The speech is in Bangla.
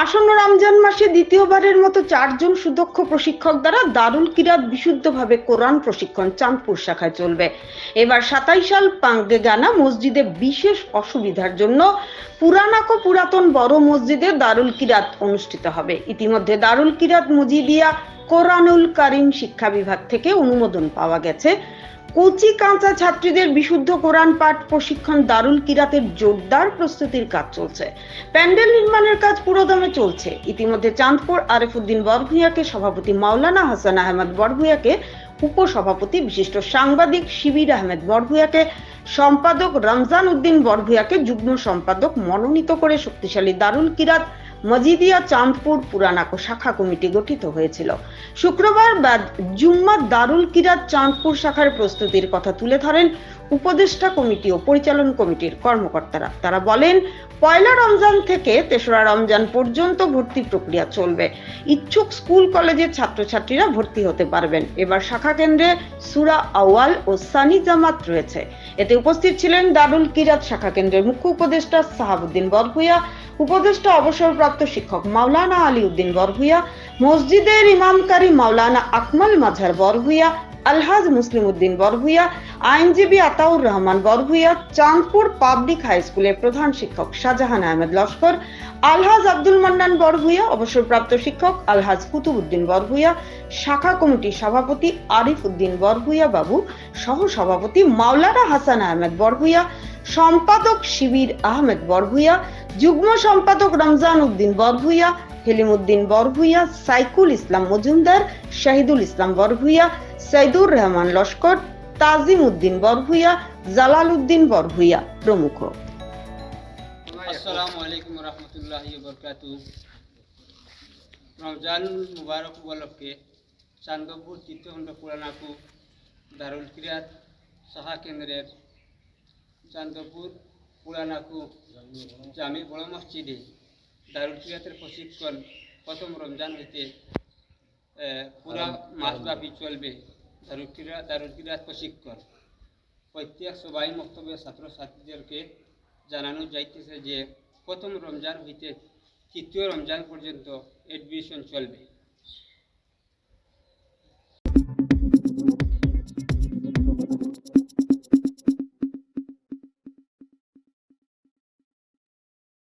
আসন্ন রমজান মাসে দ্বিতীয়বারের মতো চারজন সুদক্ষ প্রশিক্ষক দ্বারা দারুল কিরাত বিশুদ্ধভাবে কোরআন প্রশিক্ষণ চাঁদপুর শাখায় চলবে। এবার সাতাইশ সাল পাঙ্গে গানা মসজিদে বিশেষ অসুবিধার জন্য পুরানাকো পুরাতন বড় মসজিদে দারুল কিরাত অনুষ্ঠিত হবে। ইতিমধ্যে দারুল কিরাত মজিদিয়া কোরআনুল কারিম শিক্ষা বিভাগ থেকে অনুমোদন পাওয়া গেছে। কচি কাঁচা ছাত্রীদের বিশুদ্ধ কোরআন পাঠ প্রশিক্ষণ দারুল কিরাতের জোরদার প্রস্তুতির কাজ চলছে। প্যান্ডেল নির্মাণের কাজ পুরোদমে চলছে। ইতিমধ্যে চাঁদপুর আরেফুদ্দিন বরভূয়াকে সভাপতি মাওলানা হাসান আহমদ বরভূয়াকে উপসভাপতি বিশিষ্ট সাংবাদিক শিবির আহমেদ বরভূয়াকে সম্পাদক রমজান উদ্দিন বরভূয়াকে যুগ্ম সম্পাদক মনোনীত করে শক্তিশালী দারুল কিরাত মজিদিয়া চাঁদপুর পুরানাকো শাখা কমিটি গঠিত হয়েছিল। শুক্রবার জুম্মা দারুল কিরাত চাঁদপুর শাখার প্রস্তুতির কথা তুলে ধরেন উপদেষ্টা কমিটি ও পরিচালন কমিটির কর্মকর্তারা। তারা বলেন, পয়লা রমজান থেকে তেসরা রমজান পর্যন্ত ভর্তি প্রক্রিয়া চলবে। ইচ্ছুক স্কুল, কলেজের ছাত্রছাত্রীরা ভর্তি হতে পারবেন। এবার শাখা কেন্দ্রে সুরা আওয়াল ও সানি জামাত রয়েছে। এতে উপস্থিত ছিলেন দারুল কিরাত শাখা কেন্দ্রের মুখ্য উপদেষ্টা সাহাবুদ্দিন বরভুইয়া উপদেষ্টা অবসরপ্রাপ্ত শিক্ষক মাওলানা আলী উদ্দিন বরভুইয়া মসজিদের ইমামকারী মাওলানা আকমল মাঝার বরভুইয়া আলহাজ মুসলিম উদ্দিন বরভুইয়া আইনজীবী আতাউর রহমান বরভুইয়া চাঁদপুর পাবলিক হাই স্কুলের প্রধান শিক্ষক শাহজাহান আহমেদ লস্কর, আলহাজ আব্দুল মান্নান বরভুইয়া অবসরপ্রাপ্ত শিক্ষক আলহাজ কুতুবুদ্দিন বরভুইয়া শাখা কমিটির সভাপতি আরিফ উদ্দিন বরভুইয়া বাবু সহ সভাপতি মাওলানা হাসান আহমেদ বরভুইয়া সম্পাদক শিবির আহমেদ বরভুইয়া যুগ্ম সম্পাদক রমজান উদ্দিন বরভুইয়া হেলিমুদ্দিন বরভুইয়া, সাইকুল ইসলাম মজুমদার, শাহিদুল ইসলাম বরভুইয়া, সাইদুর রহমান লস্কর তাজিম উদ্দিন বরভুইয়া জালাল উদ্দিন বরভুইয়া প্রমুখ রমজান মুবারক উপলক্ষে চান্দপুর চিত্তখণ্ড পুরানাকু দারুল কিরাত সাহা কেন্দ্রের চান্দপুর পুরানাকু জামি বড় মসজিদে দারুল কিরাতের প্রশিক্ষণ প্রথম রমজান হইতে পুরা মাসব্যাপী চলবে দারুল কিরা দারুল কিরাত প্রশিক্ষণ। প্রত্যেক সবাই মক্তব্যের ছাত্রছাত্রীদেরকে জানানো যাইতেছে যে প্রথম রমজান হইতে তৃতীয় রমজান পর্যন্ত এডমিশন চলবে।